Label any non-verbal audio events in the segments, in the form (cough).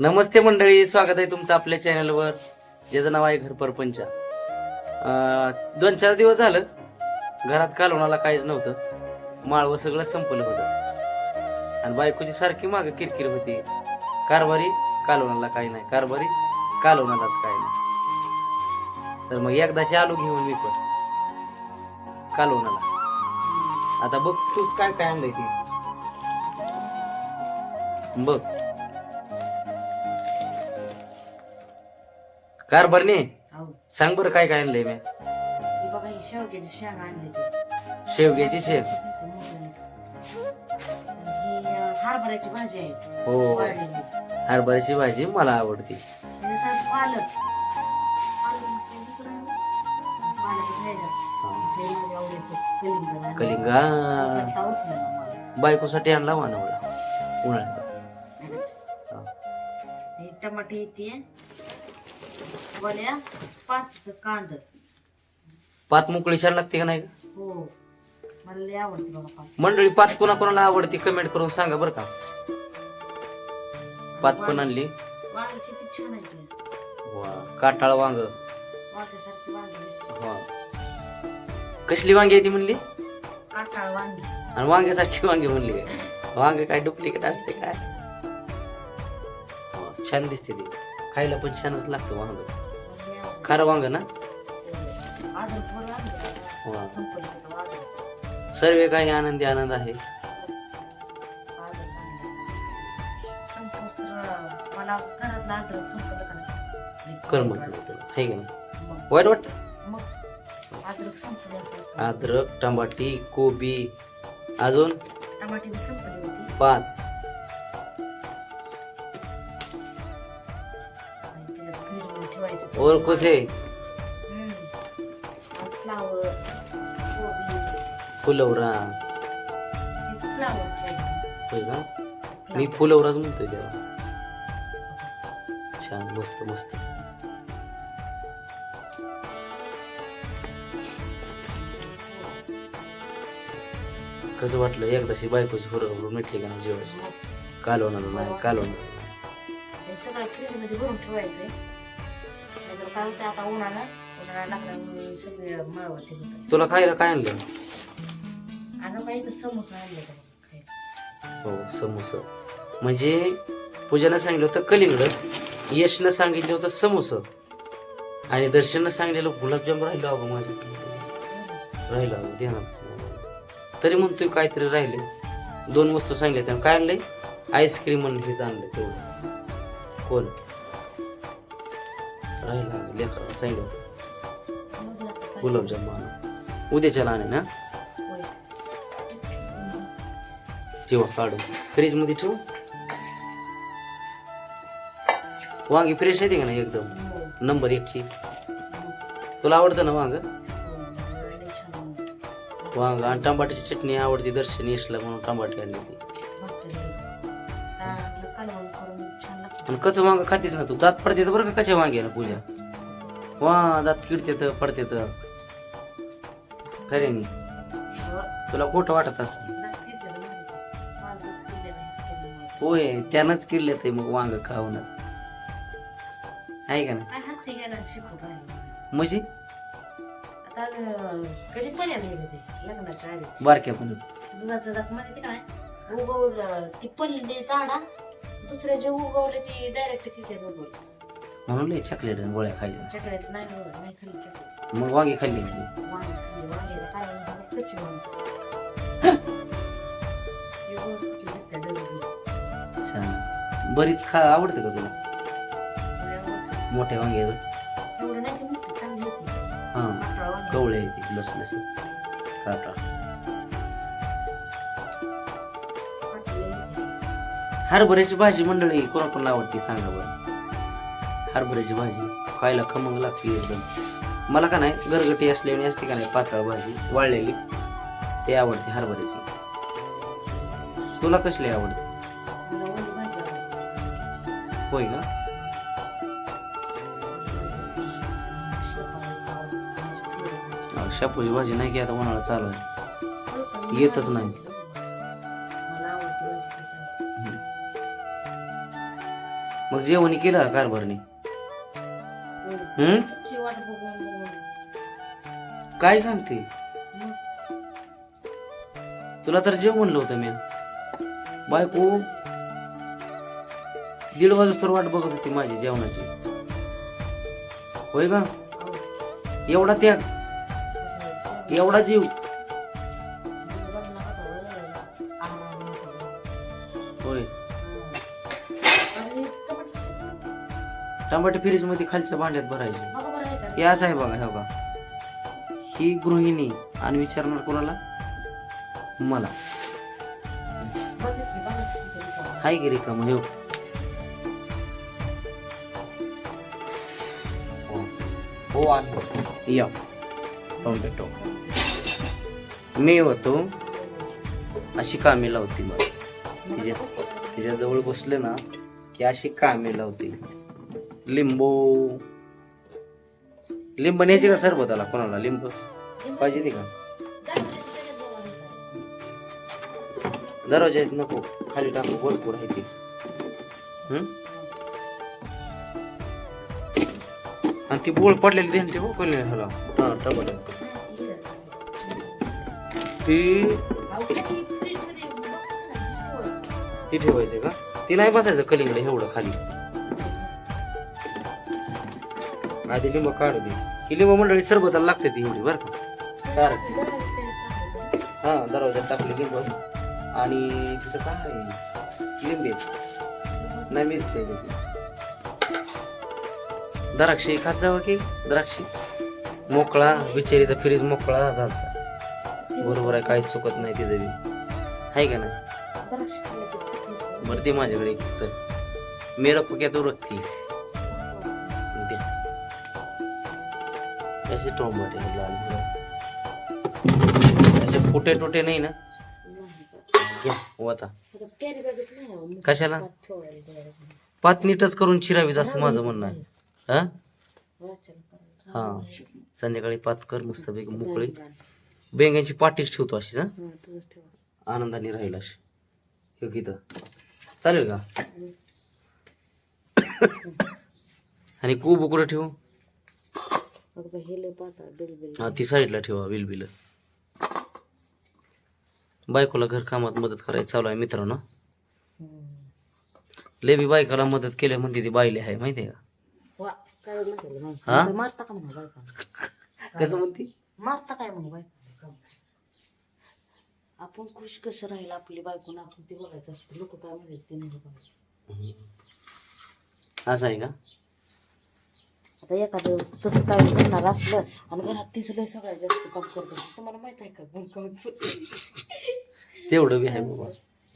नमस्ते मंडळी स्वागत आहे तुमचं आपल्या चॅनलवर. ज्याचं नाव आहे घर परपंच. दोन चार दिवस झालं घरात कालवणाला काहीच नव्हतं. माळवं सगळं संपलं होतं. आणि बायकोची सारखी मागं किरकिर होती. कारभारी कालवणाला काही नाही. कारभारी कालवणालाच काही नाही. तर मग एकदाची आलू घेऊन मी पण कालवणाला. आता बघ तूच काय काय आणलंय ते. बघ. कारभारने अहो सांग बरं काय काय आणलंय मी. ही बघा ही शेवग्याची शेंग आणली ते शेवग्याची शेग. ही अं, हरभऱ्याची भाजी आहे. हो. वाढलेली. हरभऱ्याची भाजी मला आवडते. त्याच्यासाठी पालक. पालक म्हणजे दुसरं नाही. पालक खायला. ते माझ्या आवडीचं कलिंगड आहे. कलिंगा उचलता उचलला मला. बायकोसाठी आणला मानवला उन्हाळ्याचा. हा. ही टमाटे येते वड्या कांद. पात मोकळी छान लागते का नाही? हो. मला लय आवडते बघा पाच मंडळी पात कोणा कोणाला आवडते कमेंट करून सांगा बरं का. पात पण आणली? वांग किती छान आहे ते. वा काटाळ वांग. वांग्यासारखी वांगी दिसते. वा कसली वांगी आहे ती म्हणली? काटाळ वांगी. आणि वांग्यासारखी वांगी म्हणली काय वांगे काय डुप्लिकेट असते काय? छान दिसते ती. खायला पण छानच लागतं वांग. खारं वांग ना? वा. सर्व काही आनंदी आनंद आहे. मला संपलं का नाही कर म्हटलं तुला हे का नाही? मग वाईट वाटतं? मग अद्रक संपलं अद्रक टमाटी कोबी अजून? टमाटे बी संपली होती. पात. और कसे फ्लावर फुलवरा होय का मी फुलवराच म्हणतोय त्याला छान मस्त मस्त. कसं वाटलं? एकदाशी बायकोची हुरहुर मिटली का नाही जेवायची? कालवणार नाही कालवणार सगळं फ्रीजमध्ये भरून ठेवायचंय. नाहीतर काय होतं आता उन्हाळा उन्हाळा लागल्यामुळे सगळे मळवते होतं तुला खायला काय आणलं? अगं बाई तर समोसा आणले का खायला. हो समोसा. म्हणजे पूजानं सांगितलं होतं कलिंगड यशनं सांगितलं होतं समोसा. आणि दर्शननं सांगितलेलं गुलाबजाम राहिलं अगं माझ्या राहिलं अगं ध्यानात तरी म्हणतोय काहीतरी राहिले दोन वस्तू सांगितल्या त्यानं काय आणलंय? आईस्क्रीम म्हणून हेच आणलं तेवढं. कोण? राहिलं लेकराला सांगितलं येऊ दे गुलाबजाम आणा उद्याच्याला ना? होय. ठेवा फ्रीजमध्ये ठेवू? वांगी फ्रेश आहे का नाही एकदम? नंबर एकची. तुला आवडतं ना वांग? वांग आणि टमाट्याची चटणी आवडती दर्शनी इसला म्हणून टमाटे आणली ती आणि कच्चं वांग खातीस ना तू दात पडते बरं का कच्या वांगे ना पूजा? वा दात किडते पडते खरे नाही तुला खोटं वाटत असं होय त्यानंच किडले ते मग वांग खाऊनच. आहे का ना म्हणजे नाही? ते लग्नाच्या बारक्या पण. दुधाचं दात मध्ये ते काय उगवलं ती पल्ली झाडा. दुसऱ्या जे उगवले ते डायरेक्ट किती उगवले म्हणून लय चॉकलेट आणि गोळ्या खायच्या चॉकलेट नाही उगवलं, नाही खाल्ली चॉकलेट. मग वांगी खाल्ली की? वांगी खाल्ली वांग्याला काय झालं कच्ची वांगी. (laughs) एवढं कसली दिसते डबी छान. बरीच खा आवडते का तुला? मोठ्या वांग्याचं? एवढं नाही की मोठी चांगली होती. हा. कवळे येते लस लस काटा हरभऱ्याची भाजी मंडळी कोणाकोणाला आवडते सांगा बरं. हरभऱ्याची भाजी खायला खमंग लागते एकदम. मला का नाही गरगटी असलेली असते का नाही पातळ भाजी वाळलेली. ते आवडते हरभऱ्याची. तुला कसली आवडते? होय का? शेपाळी, शापूची भाजी नाही की आता उन्हाळा चालू आहे. येतच नाही. मग जेवणी केलं का कारभारने? हम्म वाट बघून बघून काय सांगते? तुला तर जेव म्हणलं होतं मी बायको दीड वाजता तर वाट बघत होती माझी जेवणाची. होय का? एवढा त्याग एवढा जीव. टमाटे फ्रीजमध्ये खालच्या भांड्यात भरायचे? हे असं आहे बघा हे बघा. ही गृहिणी आणि विचारणार कोणाला? मला. की, बघा की. हाय रिकाम हे हो आहे या. टोमॅटो मी होतो अशी कामी लावती मला तिच्या तिच्या जवळ बसले ना की अशी कामी लावती. लिंबू. लिंब न्यायची का सरबताला कोणाला? लिंब पाहिजे नाही का? दरवाज्यात नको. खाली टाकू भरपूर आहे ती. आणि ती बोळ पडलेली देण ती बोकल ह्याला. हा टमाटर ती ती ठेवायचं का? ती नाही बसायचं कलिंगड एवढं खाली. आधी लिंब काढू दे. ही लिंब मंडळी सरबताला लागते ती एवढी बरं का? सारखी हा दरवाज्यात टाकली लिंब आणि तिथं काय आहे? लिंबेच. नाही मिरची आहे तिथे. द्राक्षी खात जावं की द्राक्षी? मोकळा बिचारीचा फ्रीज मोकळा झाला बरोबर आहे काहीच चुकत नाही तिचं बी. आहे का नाही? बरं ती माझ्याकडे चल. मी रखू क्या टॉप टोमॅटे हे लाल असे फुटे टुटे नाही ना? घ्या वता कशाला? पात नीटच करून चिरावीच असं माझं म्हणणं आहे. हा? हा संध्याकाळी पात कर मस्तपैकी मोकळी बेंग्यांची पाठीच ठेवतो अशीच हा? आनंदाने राहील अशी. हे किती चालेल का? (coughs) आणि कुबुकडं उकडं ठेवू? हा ती साईडला ठेवा बिल बायकोला घर कामात मदत करायची चालू आहे मित्रांनो. लय बी बायकोला मदत केल्या म्हणते ती बायली आहे माहिती आहे का? मारता का कसं म्हणते? मारता काय म्हणू बायका? आपण खुश कसं राहील आपली बायको ना आपण ती बघायचं असतं. लोक काय म्हणायचं ते नाही बघायचं. असं आहे का? आता एखादं तसं काय करणार असलं आणि घरात तीच लय सगळ्यात जास्त काम करत. तुम्हाला माहीत आहे का? तेवढं बी आहे बाबा.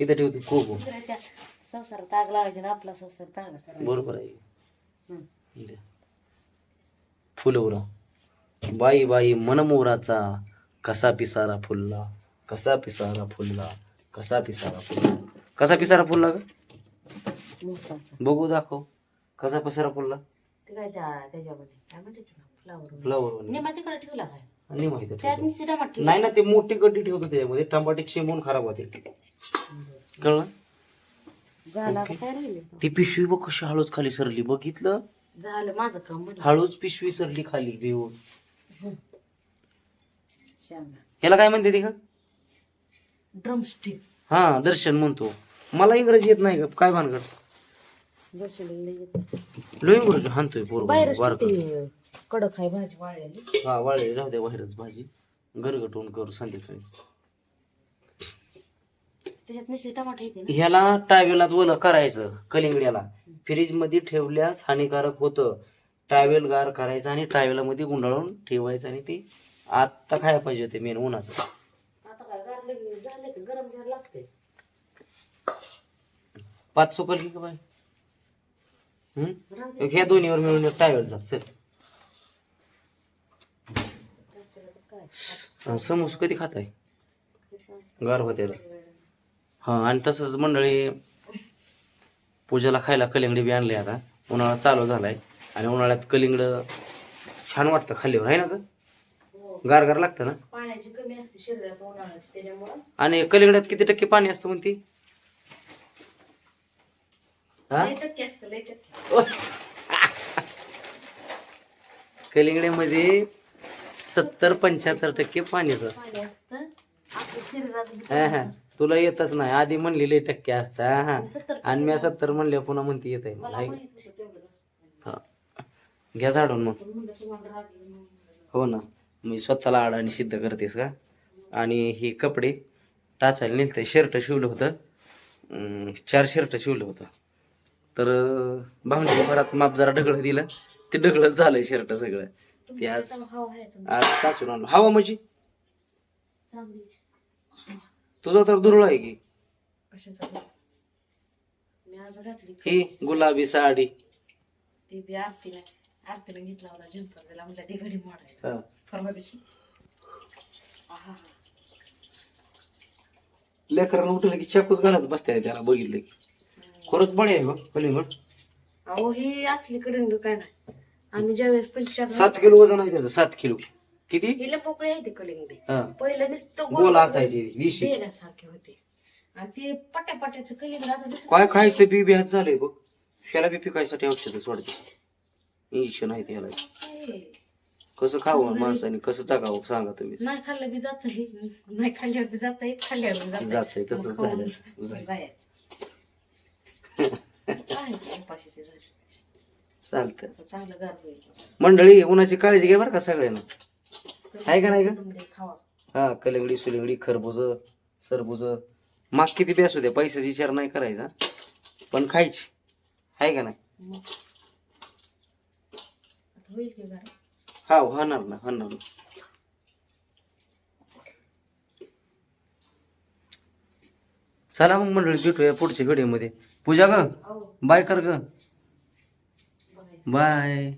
इथं ठेवते खूप. दुसऱ्याच्या संसारात आग लावायची ना आपला संसार चांगला करायचा. बरोबर आहे. फुलवरा. बाई बाई मनमोराचा कसा पिसारा फुलला? कसा पिसारा फुलला? कसा पिसारा फुलला? कसा पिसारा फुलला ग? मोठाचा बघू दाखव. कसा पिसारा फुलला? ते काय त्या त्याच्यामध्ये? काय म्हणते फ्लावर फ्लावर निमा तिकडे ठेवला काय? नाही माहिती त्यात मी टमाट ठेवला नाही ना ते मोठी गड्डी ठेवतो त्याच्यामध्ये. टमाटे चिमून खराब होते कळलं? झालं आता काय राहिले ती पिशवी बघ कशी हळूच खाली सरली. बघितलं? झालं माझं काम म्हणजे हळूच पिशवी सरली खाली शेंगा ह्याला काय म्हणते ती का ड्रमस्टिक हा दर्शन म्हणतो. मला इंग्रजी येत नाही का काय भानगड? दर्शनाला लो इंग्रजी हाणतोय बरोबर कडक आहे भाजी वाळलेली. हा वाळे राहू द्या बाहेरच भाजी. गरगटून करू संध्याकाळी. त्याच्यात नुसते टमाटे येते ना? ह्याला टावेलात ओलं करायचं कलिंगड्याला. फ्रीजमध्ये ठेवल्यास हानिकारक होतं. टावेल गार करायचं आणि टावेलामध्ये गुंडाळून ठेवायचं आणि ते आत्ता खायला पाहिजे होते मेन उन्हाचं. आता काय गारले झाले की गरम झालं लागते पाच सुकल की बाय हम्म. ह्या दोन्हीवर मिळून एक टावेल जा चल. समोसा कधी खाताय? हे सांग. गार होते हा आणि तसंच मंडळी पूजेला खायला कलिंगडी बी आणले आता. उन्हाळा चालू झालाय. आणि उन्हाळ्यात कलिंगड छान वाटतं खाल्ल्यावर आहे ना ग. गार गार लागतं ना? पाण्याची कमी असते शरीरात उन्हाळ्याची त्याच्यामुळं. आणि कलिंगड्यात किती टक्के पाणी असतं म्हणते हा लय टक्के असतं लय टक्के कलिंगड्यामध्ये सत्तर पंच्याहत्तर टक्के पाणीच असतं. तुला येतच नाही. आधी म्हणली लय टक्के असतं. हा, आणि मी सत्तर म्हणले पुन्हा म्हणते येत आहे मला. हा. घ्या झाडून मग. हो ना. मी स्वतःला अडाणी सिद्ध करतेस का? आणि ही कपडे टाचायला नेलते. शर्ट शिवलं होतं. चार शर्ट शिवलं होतं. तर भावने परत माप जरा ढगळं दिलं. ते ढगळच झालंय शर्ट सगळं. ते आज. आज टाचून आणलं. हवा म्हणजे? तुझा तर दुर्ळ आहे की. ही गुलाबी साडी. ती बी आरतीला आरतीला घेतला होता जंपर त्याला म्हटलं ती घडी मोडायला. हा. परवा दिवशी. आहा. लेकरांना उठलं की चाकूच घालत बसते त्याला बघितलं की. खरंच बळे आहे गं कलिंगड अहो ही असली कलिंगड काय नाही. आम्ही ज्यावेळेस पंचवीस सात किलो वजन आहे त्याचं सात किलो. किती? हिला पोकळी आहे ती कलिंगडी हा. पहिलं नुसतं गोल असायची दिशी. बेण्यासारखे होते. आणि ते पट्या पट्याचं कलिंगड आता दिसत काय खायचं बी बिहात झालंय बघ. ह्याला बी पिकायसाठी औषधच वाढते इंजेक्शन आहे त्याला. नाही. कसं खावं माणसाने कसं जगावं सांगा तुम्ही. नाही खाल्लं बी जात नाही खाल्ल्यावर बी जात खाल्ल्यावर बी जात जातंय, तसंच झालं. जाय. जायचं. काय उपाशी ते जायचं चालतं आता चांगलं गार होईल. मंडळी उन्हाची काळजी घ्या बरं का सगळ्यांना. आहे का नाही का? खावा. हा कलिंगडी सुलिंगडी खरबुज सरबुज. माग किती बेस होते पैशाचा विचार नाही करायचा. पण खायची. आहे का नाही? मग. आता होईल की गार? हा होणार ना होणार ना. चला मग मंडळी भेटूया पुढच्या व्हिडिओमध्ये पूजा ग? अहो बाय कर ग. बाय.